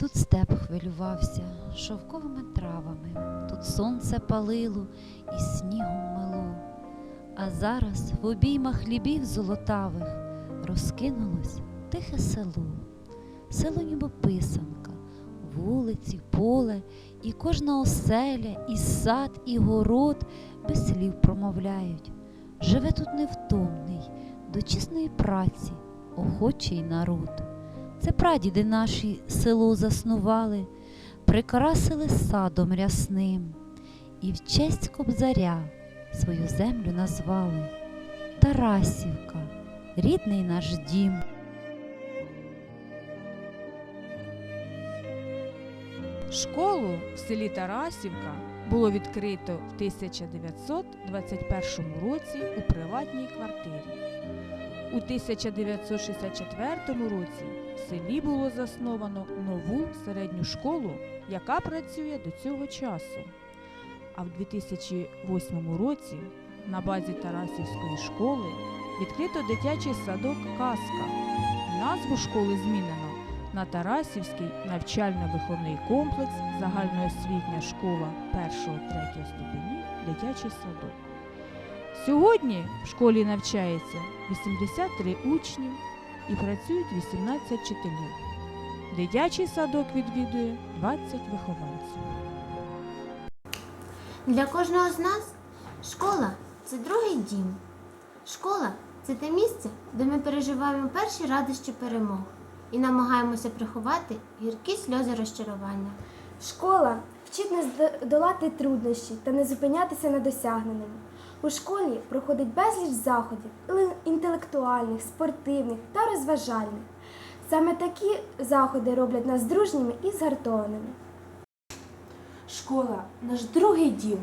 Тут степ хвилювався шовковими травами, тут сонце палило і снігом мило. А зараз в обіймах хлібів золотавих розкинулось тихе село, село ніби писанка, вулиці, поле, і кожна оселя, і сад, і город без слів промовляють. Живе тут невтомний, до чесної праці, охочий народ. Це прадіди наші село заснували, прикрасили садом рясним, і в честь кобзаря свою землю назвали Тарасівка, рідний наш дім. Школу в селі Тарасівка було відкрито в 1921 році у приватній квартирі. У 1964 році селі було засновано нову середню школу, яка працює до цього часу. А в 2008 році на базі Тарасівської школи відкрито дитячий садок Казка. Назву школи змінено на Тарасівський навчально-виховний комплекс загальноосвітня школа 1-3 ступенів дитячий садок. Сьогодні в школі навчається 83 учні і працюють 18 вчителів. Дитячий садок відвідує 20 вихованців. Для кожного з нас школа це другий дім. Школа це те місце, де ми переживаємо перші радощі перемог і намагаємося приховати гіркі сльози розчарування. Школа вчить нас до- долати труднощі та не зупинятися на досягненому. У школі проходить безліч заходів інтелектуальних, спортивних та розважальних. Саме такі заходи роблять нас дружніми і згартованими. Школа наш другий дім.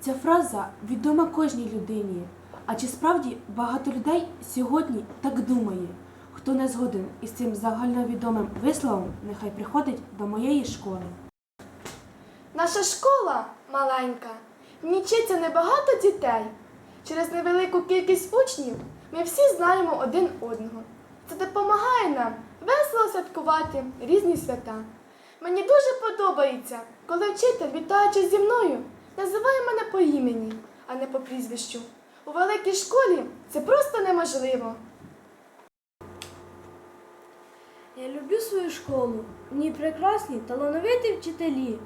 Ця фраза відома кожній людині. А чи справді багато людей сьогодні так думає? Хто не згоден із цим загальновідомим висловом, нехай приходить до моєї школи. Наша школа маленька, вчиться небагато дітей. Через невелику кількість учнів ми всі знаємо один одного. Це допомагає нам весело святкувати різні свята. Мені дуже подобається, коли вчитель, вітаючись зі мною, називає мене по імені, а не по прізвищу. У великій школі це просто неможливо. Я люблю свою школу. В ній прекрасні талановиті вчителі.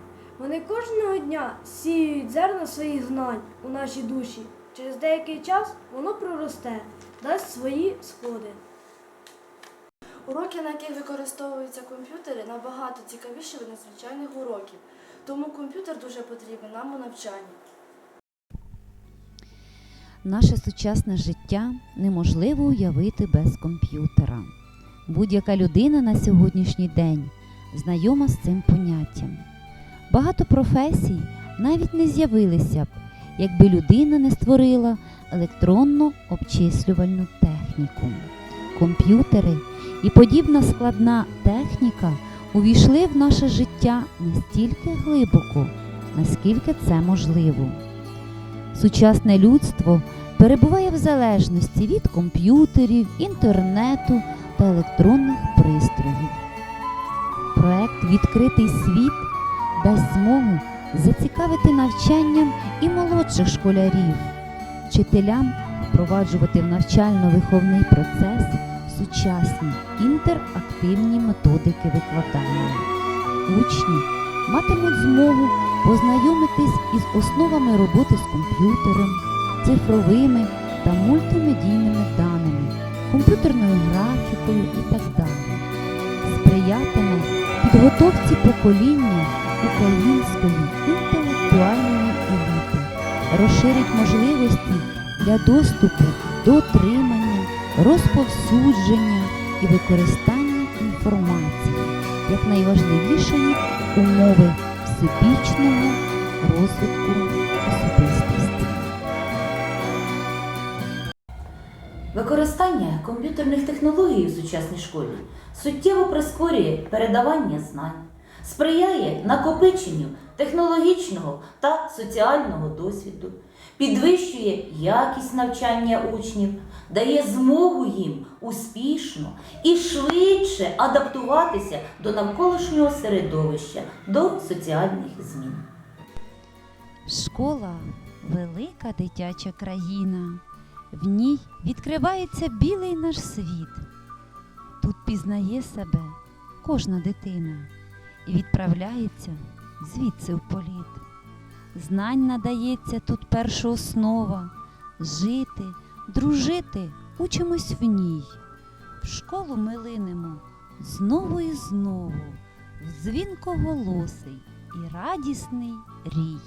Вони кожного дня сіють зерна своїх знань у наші душі. Через деякий час воно проросте, дасть свої сходи. Уроки, на яких використовуються комп'ютери, набагато цікавіші від надзвичайних уроків. Тому комп'ютер дуже потрібен нам у навчанні. Наше сучасне життя неможливо уявити без комп'ютера. Будь-яка людина на сьогоднішній день знайома з цим поняттям. Багато професій навіть не з'явилися б, якби людина не створила електронну обчислювальну техніку. Комп'ютери і подібна складна техніка увійшли в наше життя настільки глибоко, наскільки це можливо. Сучасне людство перебуває в залежності від комп'ютерів, інтернету та електронних пристроїв. Проект Відкритий світ дасть змогу зацікавити навчанням і молодших школярів, вчителям впроваджувати в навчально-виховний процес сучасні інтерактивні методики викладання. Учні матимуть змогу познайомитись із основами роботи з комп'ютером, цифровими та мультимедійними даними, комп'ютерною графікою і так далі. Сприятиме підготовці покоління української інтелектуальної еліти, розширить можливості для доступу до отримання, розповсюдження і використання інформації як найважливішої умови всебічного розвитку особистості. Використання комп'ютерних технологій у сучасній школі суттєво прискорює передавання знань, сприяє накопиченню технологічного та соціального досвіду, підвищує якість навчання учнів, дає змогу їм успішно і швидше адаптуватися до навколишнього середовища, до соціальних змін. Школа велика дитяча країна. В ній відкривається білий наш світ. Тут пізнає себе кожна дитина і відправляється звідси в політ. Знань надається тут перша основа жити, дружити, учимось в ній. В школу ми линемо знову і знову, в дзвінкоголосий і радісний рій.